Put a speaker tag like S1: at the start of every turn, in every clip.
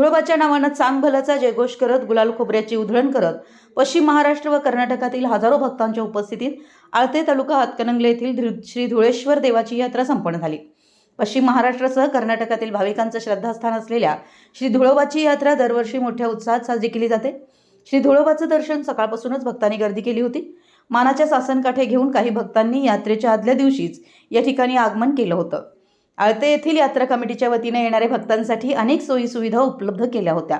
S1: धुळबाच्या नावानं चांगभलाचा जयघोष करत गुलाल खोबऱ्याची उधळण करत पश्चिम महाराष्ट्र व कर्नाटकातील हजारो भक्तांच्या उपस्थितीत आळते तालुका हातकणंगले येथील धृ- श्री धुळेश्वर देवाची यात्रा संपन्न झाली. पश्चिम महाराष्ट्रासह कर्नाटकातील भाविकांचं श्रद्धास्थान असलेल्या श्री धुळोबाची यात्रा दरवर्षी मोठ्या उत्साहात साजरी केली जाते. श्री धुळोबाचं दर्शन सकाळपासूनच भक्तांनी गर्दी केली होती. मानाच्या सासनकाठे घेऊन काही भक्तांनी यात्रेच्या आदल्या दिवशीच या ठिकाणी आगमन केलं होतं. आळते येथील यात्रा कमिटीच्या वतीने येणाऱ्या भक्तांसाठी अनेक सोयीसुविधा उपलब्ध केल्या होत्या.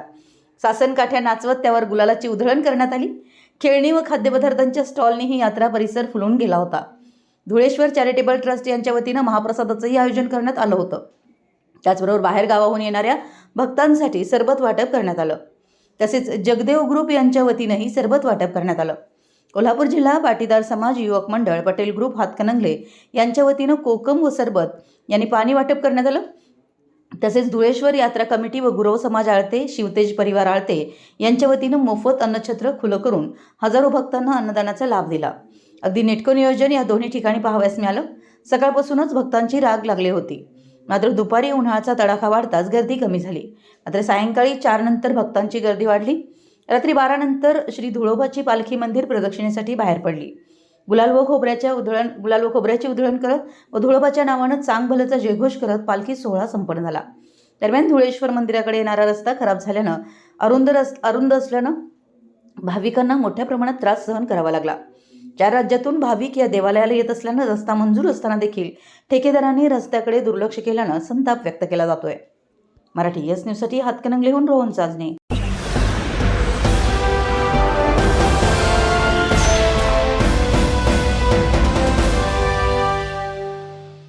S1: सासनकाठ्या नाचवत त्यावर गुलालाची उधळण करण्यात आली. खेळणी व खाद्यपदार्थांच्या स्टॉलनेही यात्रा परिसर फुलून गेला होता. धुळेश्वर चॅरिटेबल ट्रस्ट यांच्या वतीनं महाप्रसादाचंही आयोजन करण्यात आलं होतं. त्याचबरोबर बाहेर गावाहून येणाऱ्या भक्तांसाठी सरबत वाटप करण्यात आलं. तसेच जगदेव ग्रुप यांच्या वतीनंही सरबत वाटप करण्यात आलं. कोल्हापूर जिल्हा पाटीदार समाज युवक मंडळ पटेल ग्रुप हातकणंगले यांच्या वतीनं कोकम व सरबत यांनी पाणी वाटप करण्यात आलं. तसेच धुळेश्वर यात्रा कमिटी व गुरव समाज आळते शिवतेज परिवार आळते यांच्या वतीनं मोफत अन्नछत्र खुलं करून हजारो भक्तांना अन्नदानाचा लाभ दिला. अगदी नेटको नियोजन या दोन्ही ठिकाणी पाहावयास मिळालं. सकाळपासूनच भक्तांची राग लागली होती. मात्र दुपारी उन्हाळ्याचा तडाखा वाढताच गर्दी कमी झाली. मात्र सायंकाळी चारनंतर भक्तांची गर्दी वाढली. रात्री बारानंतर श्री धुळोबाची पालखी मंदिर प्रदक्षिणेसाठी बाहेर पडली. गुलाल व खोबऱ्याच्या उधळण गुलाल व खोबऱ्याची उधळण करत व धुळोबाच्या नावानं चांगभलचा जयघोष करत पालखी सोहळा संपन्न झाला. दरम्यान धुळेश्वर मंदिराकडे येणारा रस्ता खराब झाल्यानं अरुंद रस अरुंद असल्यानं भाविकांना मोठ्या प्रमाणात त्रास सहन करावा लागला. चार राज्यातून भाविक या देवालयाला येत असल्यानं रस्ता मंजूर असताना देखील ठेकेदारांनी रस्त्याकडे दुर्लक्ष केल्यानं संताप व्यक्त केला जातोय. मराठी एस न्यूजसाठी हातकणंगलेहून रोहन चाचणे.